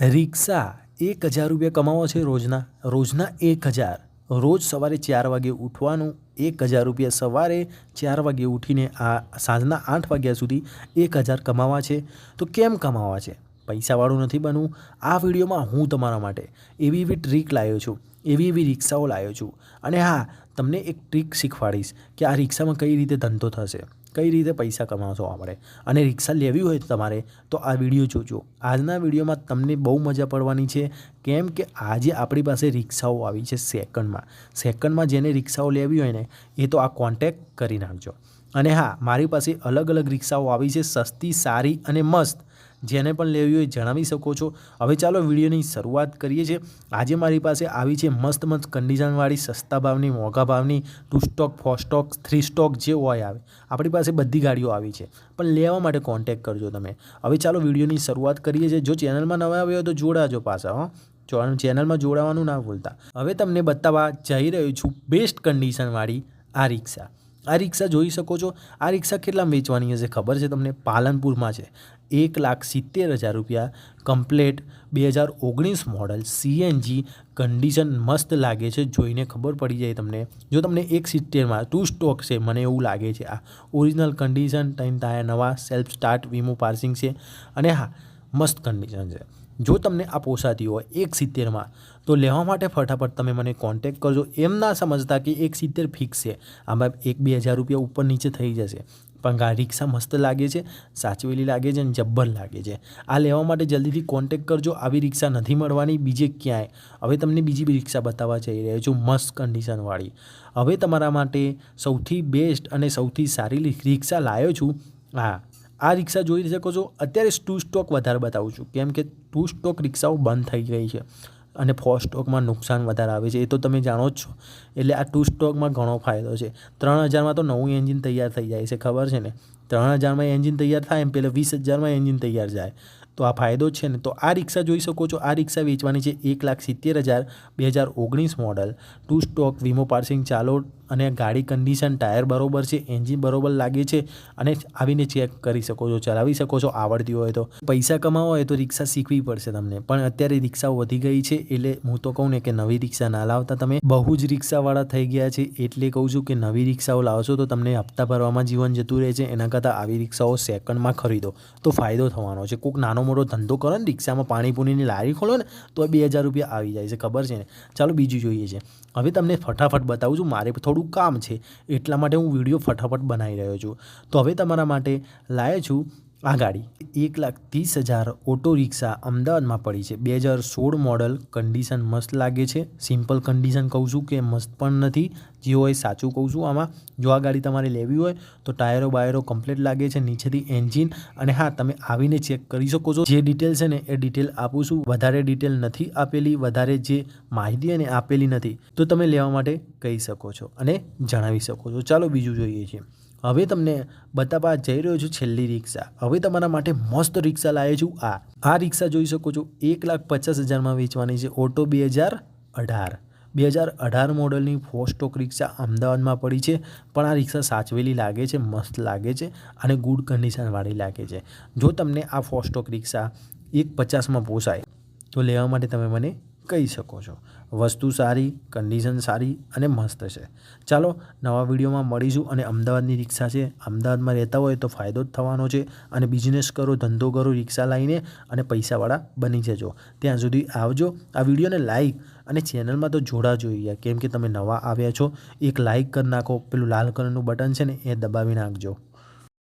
રિક્ષા એક હજાર રૂપિયા કમાવો છે રોજના. રોજના એક હજાર. રોજ સવારે ચાર વાગે ઉઠવાનું, એક હજાર રૂપિયા સવારે ચાર વાગે ઉઠીને આ સાંજના આઠ વાગ્યા સુધી એક હજાર કમાવા છે. તો કેમ કમાવા છે? પૈસાવાળું નથી બનવું. આ વિડીયોમાં હું તમારા માટે એવી એવી ટ્રીક લાવ્યો છું, એવી એવી રિક્ષાઓ લાવ્યો છું. અને હા, તમને એક ટ્રીક શીખવાડીશ કે આ રિક્ષામાં કઈ રીતે ધંધો થશે, કઈ રીતે પૈસા કમાશો આપણે. અને રિક્ષા લેવી હોય તમારે તો આ વીડિયો જોજો. આજના વિડીયોમાં તમને બહુ મજા પડવાની છે, કેમ કે આજે આપણી પાસે રિક્ષાઓ આવી છે સેકન્ડમાં. સેકન્ડમાં જેને રિક્ષાઓ લેવી હોય ને, એ તો આ કોન્ટેક કરી નાખજો. અને હા, મારી પાસે અલગ અલગ રિક્ષાઓ આવી છે, સસ્તી, સારી અને મસ્ત. જેને પણ લેવી હોય જણાવી શકો છો. હવે ચાલો વિડીયોની શરૂઆત કરીએ છીએ. આજે મારી પાસે આવી છે મસ્ત મસ્ત કન્ડિશનવાળી સસ્તા ભાવની, મોંઘા ભાવની two stock four stock three stock જે હોય આવે. આપણી પાસે બધી ગાડીઓ આવી છે. પણ લેવા માટે કોન્ટેક કરજો તમે. હવે ચાલો વિડીયોની શરૂઆત કરીએ છીએ. જો ચેનલમાં નવા આવ્યો તો જોડાજો પાછા, હો. ચેનલમાં જોડાવાનું ના ભૂલતા. હવે તમને બતાવવા જઈ રહ્યો છું બેસ્ટ કન્ડિશનવાળી આ રિક્ષા. આ રિક્ષા જોઈ શકો છો. આ રિક્ષા કેટલા વેચવાની હશે ખબર છે તમને? પાલનપુરમાં છે. એક લાખ સિત્તેર હજાર રૂપિયા. કમ્પ્લેટ બે હજાર ઓગણીસ મોડલ. સીએનજી કન્ડિશન મસ્ત લાગે છે. જોઈને ખબર પડી જાય તમને. જો તમને એક સિત્તેરમાં ટુ સ્ટોક છે, મને એવું લાગે છે. આ ઓરિજિનલ કન્ડિશન ટાઈમ ટાયર નવા સેલ્ફ સ્ટાર્ટ વીમો પાર્સિંગ છે. અને હા, મસ્ત કન્ડિશન છે. જો તમને આ પોસાતી હોય એક સિત્તેરમાં, તો લેવા માટે ફટાફટ તમે મને કોન્ટેક કરજો. એમ ના સમજતા કે એક સિત્તેર ફિક્સ છે. આમાં એક બે હજાર રૂપિયા ઉપર નીચે થઈ જશે. પણ આ રિક્ષા મસ્ત લાગે છે, સાચવેલી લાગે છે અને જબ્બર લાગે છે. આ લેવા માટે જલ્દીથી કોન્ટેક કરજો. આવી રિક્ષા નથી મળવાની. બીજે ક્યાંય? હવે તમને બીજી બી રિક્ષા બતાવવા જઈ રહ્યો છું, મસ્ત કન્ડિશનવાળી હવે તમારા માટે સૌથી બેસ્ટ અને સૌથી સારી રિક્ષા લાવ્યો છું. હા આ રિક્ષા જોઈ શકો છો. અત્યારે ટુ સ્ટોક વધારે બતાવું છું. કેમ કે ટુ સ્ટોક રિક્ષાઓ બંધ થઈ ગઈ છે અને ફોર સ્ટોકમાં નુકસાન વધારે આવે છે. એ તો તમે જાણો જ છો. એટલે આ ટુ સ્ટોકમાં ઘણો ફાયદો છે. ત્રણ હજારમાં તો નવું એન્જિન તૈયાર થઈ જાય છે, ખબર છે ને? ત્રણ હજારમાં એન્જિન તૈયાર થાય એમ પહેલાં વીસ હજારમાં એન્જિન તૈયાર જાય. તો આ ફાયદો છે ને? તો આ રિક્ષા જોઈ શકો છો. આ રિક્ષા વેચવાની છે એક લાખ સિત્તેર હજાર બે હજાર ઓગણીસ મોડલ ટુ સ્ટોક વીમો પાર્સિંગ ચાલો અને ગાડી કન્ડિશન ટાયર બરોબર છે એન્જિન બરોબર લાગે છે અને આવીને ચેક કરી શકો છો, ચલાવી શકો છો, આવડતી હોય તો. પૈસા કમાવો હોય તો રિક્ષા શીખવી પડશે તમને. પણ અત્યારે રિક્ષાઓ વધી ગઈ છે એટલે હું તો કહું ને કે નવી રિક્ષા ના લાવતા તમે. બહુ જ રિક્ષાવાળા થઈ ગયા છે એટલે કહું છું કે નવી રિક્ષાઓ લાવશો તો તમને હપ્તા ભરવામાં જીવન જતું રહે છે. એના કરતાં આવી રિક્ષાઓ સેકન્ડમાં ખરીદો. તો ફાયદો થવાનો છે. કોઈક નાનો મોટો ધંધો કરો ને રિક્ષામાં પાણીપુરીની લારી ખોલો ને તો બે હજાર રૂપિયા આવી જાય છે. ખબર છે ને? ચાલો બીજું જોઈએ છે. હવે તમને ફટાફટ બતાવું છું. મારે થોડું કામ છે એટલા માટે હું વીડિયો ફટાફટ બનાવી રહ્યો છું. તો હવે તમારા માટે લાવ્યો છું આ ગાડી એક લાખ ત્રીસ હજાર ઓટો રિક્ષા અમદાવાદમાં પડી છે. બે હજાર સોળ મોડલ કન્ડિશન મસ્ત લાગે છે. સિમ્પલ કન્ડિશન કહું છું કે મસ્ત પણ નથી. જે હોય સાચું કહું છું. આમાં જો આ ગાડી તમારે લેવી હોય તો ટાયરો બાયરો કમ્પ્લીટ લાગે છે, નીચેથી એન્જિન. અને હા, તમે આવીને ચેક કરી શકો છો. જે ડિટેલ છે ને એ ડિટેલ આપું છું. વધારે ડિટેલ નથી આપેલી, વધારે જે માહિતી એને આપેલી નથી. તો તમે લેવા માટે કહી શકો છો અને જણાવી શકો છો. ચાલો બીજું જોઈએ છીએ. હવે તમને બતાવવા જઈ રહ્યો છું છેલ્લી રિક્ષા. હવે તમારા માટે મસ્ત રિક્ષા લાવ્યો છું આ. આ રિક્ષા જોઈ શકો છો, એક લાખ પચાસ હજારમાં વેચવાની છે, ઓટો બે હજાર અઢાર. બે હજાર અઢાર મોડલની ફોસ્ટોક રિક્ષા અમદાવાદમાં પડી છે, પણ આ રિક્ષા સાચવેલી લાગે છે, મસ્ત લાગે છે અને ગુડ કન્ડિશનવાળી લાગે છે. જો તમને આ ફોસ્ટોક રિક્ષા એક પચાસમાં પોસાય, તો લેવા માટે તમે મને કહી શકો છો. વસ્તુ સારી કન્ડિશન સારી અને મસ્ત છે. ચાલો નવા વિડીયોમાં મળીશું અને અમદાવાદની રિક્ષા છે. અમદાવાદમાં રહેતા હોય તો ફાયદો જ થવાનો છે અને બિઝનેસ કરો, ધંધો કરો, રિક્ષા લઈને અને પૈસાવાળા બની જજો. ત્યાં સુધી આવજો. આ વિડીયોને લાઈક અને ચેનલમાં તો જોડા જોઈએ કેમ કે તમે નવા આવ્યા છો, એક લાઈક કરી નાખો. પેલું લાલ કલરનું બટન છે ને, એ દબાવી નાખજો.